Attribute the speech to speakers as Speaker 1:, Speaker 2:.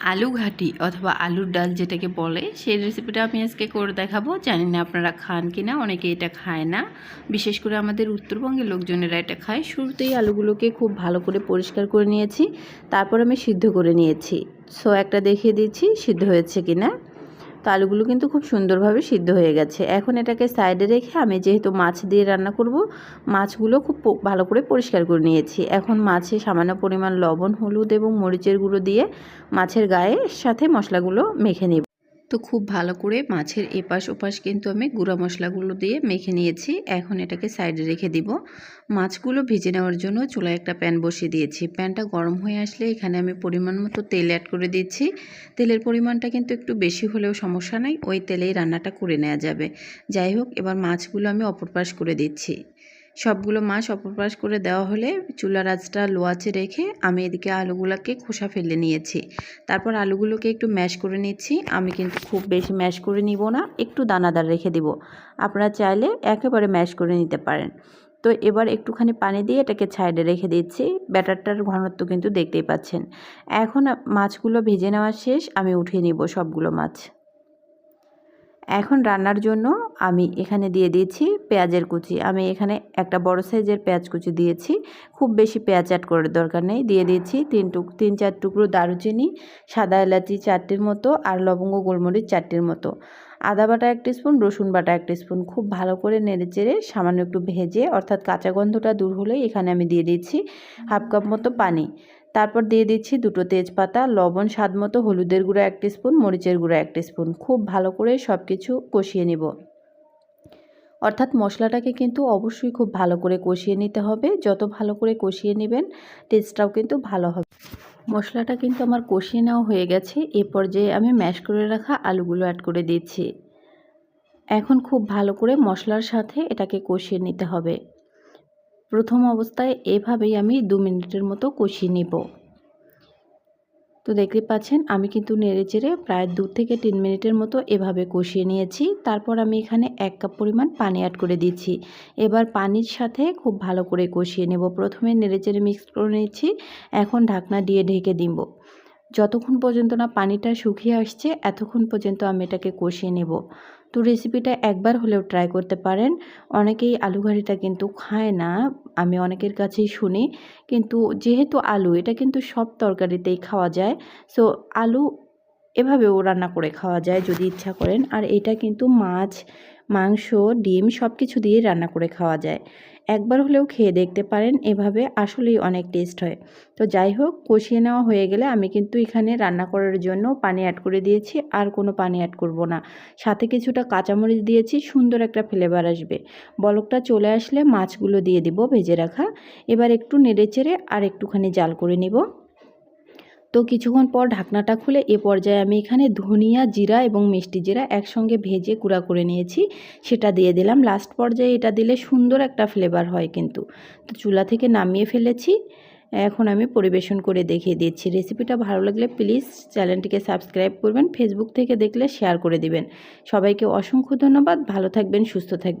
Speaker 1: আলু ঘাটি অথবা আলুর ডাল যেটাকে বলে, সেই রেসিপিটা আমি আজকে করে দেখাবো। জানি না আপনারা খান কি না অনেকে এটা খায় না। বিশেষ করে আমাদের উত্তরবঙ্গের লোকজনেরা এটা খায়। শুরুতেই আলুগুলোকে খুব ভালো করে পরিষ্কার করে নিয়েছি, তারপর আমি সিদ্ধ করে নিয়েছি। সো, একটা দেখিয়ে দিচ্ছি, সিদ্ধ হয়েছে কি না তো আলুগুলো কিন্তু খুব সুন্দরভাবে সিদ্ধ হয়ে গেছে। এখন এটাকে সাইডে রেখে আমি যেহেতু মাছ দিয়ে রান্না করব, মাছগুলো খুব ভালো করে পরিষ্কার করে নিয়েছি। এখন মাছে সামান্য পরিমাণ লবণ, হলুদ এবং মরিচের গুঁড়ো দিয়ে মাছের গায়ের সাথে মশলাগুলো মেখে নিব। তো খুব ভালো করে মাছের এপাশ ওপাশ কিন্তু আমি গুঁড়া মশলাগুলো দিয়ে মেখে নিয়েছি। এখন এটাকে সাইডে রেখে দিব। মাছগুলো ভেজে নেওয়ার জন্য চুলায় একটা প্যান বসিয়ে দিয়েছি। প্যানটা গরম হয়ে আসলে এখানে আমি পরিমাণ মতো তেল অ্যাড করে দিচ্ছি। তেলের পরিমাণটা কিন্তু একটু বেশি হলেও সমস্যা নাই, ওই তেলেই রান্নাটা করে নেওয়া যাবে। যাই হোক, এবার মাছগুলো আমি অপর পাশ করে দিচ্ছি। সবগুলো মাছ অপর পাশ করে দেওয়া হলে চুলার আঁচটা লো আঁচে রেখে আমি এদিকে আলুগুলোকে খোসা ফেলে নিয়েছি। তারপর আলুগুলোকে একটু ম্যাশ করে নিচ্ছি। আমি কিন্তু খুব বেশি ম্যাশ করে নিব না, একটু দানাদার রেখে দিব। আপনারা চাইলে একেবারে ম্যাশ করে নিতে পারেন। তো এবার একটুখানি পানি দিয়ে এটাকে সাইডে রেখে দিচ্ছি। ব্যাটারটার ঘনত্ব কিন্তু দেখতেই পাচ্ছেন। এখন মাছগুলো ভেজে নেওয়া শেষ, আমি উঠিয়ে নিব সবগুলো মাছ। এখন রান্নার জন্য আমি এখানে দিয়ে দিয়েছি পেঁয়াজের কুচি। আমি এখানে একটা বড় সাইজের পেঁয়াজ কুচি দিয়েছি। খুব বেশি পেঁয়াজ অ্যাড করার দরকার নেই। দিয়ে দিয়েছি তিন টুক, তিন চার টুকরো দারুচিনি, সাদা এলাচি চারটির মতো আর লবঙ্গ গোলমরিচ চারটির মতো। আদা বাটা এক স্পুন রসুন বাটা এক স্পুন খুব ভালো করে নেড়ে চেড়ে সামান্য একটু ভেজে, অর্থাৎ কাঁচা গন্ধটা দূর হলেই এখানে আমি দিয়ে দিচ্ছি হাফ কাপ মতো পানি। তারপর দিয়ে দিচ্ছি দুটো তেজপাতা, লবণ, স্বাদ মতো হলুদের গুঁড়ো এক স্পুন মরিচের গুঁড়ো এক স্পুন খুব ভালো করে সব কিছু কষিয়ে নিব। অর্থাৎ মশলাটাকে কিন্তু অবশ্যই খুব ভালো করে কষিয়ে নিতে হবে। যত ভালো করে কষিয়ে নেবেন টেস্টটাও কিন্তু ভালো হবে। মশলাটা কিন্তু আমার কষিয়ে নেওয়া হয়ে গেছে। এ পর্যায়ে আমি ম্যাশ করে রাখা আলুগুলো অ্যাড করে দিচ্ছি। এখন খুব ভালো করে মশলার সাথে এটাকে কষিয়ে নিতে হবে। প্রথম অবস্থায় এভাবেই আমি দু মিনিটের মতো কষিয়ে নিব। তো দেখতে পাচ্ছেন, আমি কিন্তু নেড়ে চেড়ে প্রায় দু থেকে তিন মিনিটের মতো এভাবে কষিয়ে নিয়েছি। তারপর আমি এখানে এক কাপ পরিমাণ পানি অ্যাড করে দিচ্ছি। এবার পানির সাথে খুব ভালো করে কষিয়ে নেব। প্রথমে নেড়ে চেড়ে মিক্স করে নিচ্ছি। এখন ঢাকনা দিয়ে ঢেকে দিব। যতক্ষণ পর্যন্ত না পানিটা শুকিয়ে আসছে, এতক্ষণ পর্যন্ত আমি এটাকে কষিয়ে নেব। তো রেসিপিটা একবার হলেও ট্রাই করতে পারেন। অনেকেই আলু ঘাড়িটা কিন্তু খায় না, আমি অনেকের কাছেই শুনি। কিন্তু যেহেতু আলু, এটা কিন্তু সব তরকারিতেই খাওয়া যায়। সো আলু এভাবেও রান্না করে খাওয়া যায় যদি ইচ্ছা করেন। আর এটা কিন্তু মাছ মাংস, ডিম সব কিছু দিয়ে রান্না করে খাওয়া যায়। একবার হলেও খেয়ে দেখতে পারেন, এভাবে আসলেই অনেক টেস্ট হয়। তো যাই হোক, কষিয়ে নেওয়া হয়ে গেলে আমি কিন্তু এখানে রান্না করার জন্য পানি অ্যাড করে দিয়েছি, আর কোনো পানি অ্যাড করব না। সাথে কিছুটা কাঁচামরিচ দিয়েছি, সুন্দর একটা ফ্লেভার আসবে। বলকটা চলে আসলে মাছগুলো দিয়ে দিব ভেজে রাখা। এবার একটু নেড়ে চেড়ে আর একটুখানি জাল করে নিব। তো কিছুক্ষণ পর ঢাকনাটা খুলে এ পর্যায়ে আমি এখানে ধনিয়া, জিরা এবং মিষ্টি জিরা একসঙ্গে ভেজে গুঁড়া করে নিয়েছি। সেটা দিয়ে দিলাম। লাস্ট পর্যায়ে এটা দিলে সুন্দর একটা ফ্লেভার হয় কিন্তু। তো চুলা থেকে নামিয়ে ফেলেছি। এখন আমি পরিবেশন করে দেখিয়ে দিচ্ছি। রেসিপিটা ভালো লাগলে প্লিজ চ্যানেলটিকে সাবস্ক্রাইব করবেন ফেসবুক থেকে দেখলে শেয়ার করে দিবেন। সবাইকে অসংখ্য ধন্যবাদ। ভালো থাকবেন, সুস্থ থাকবেন।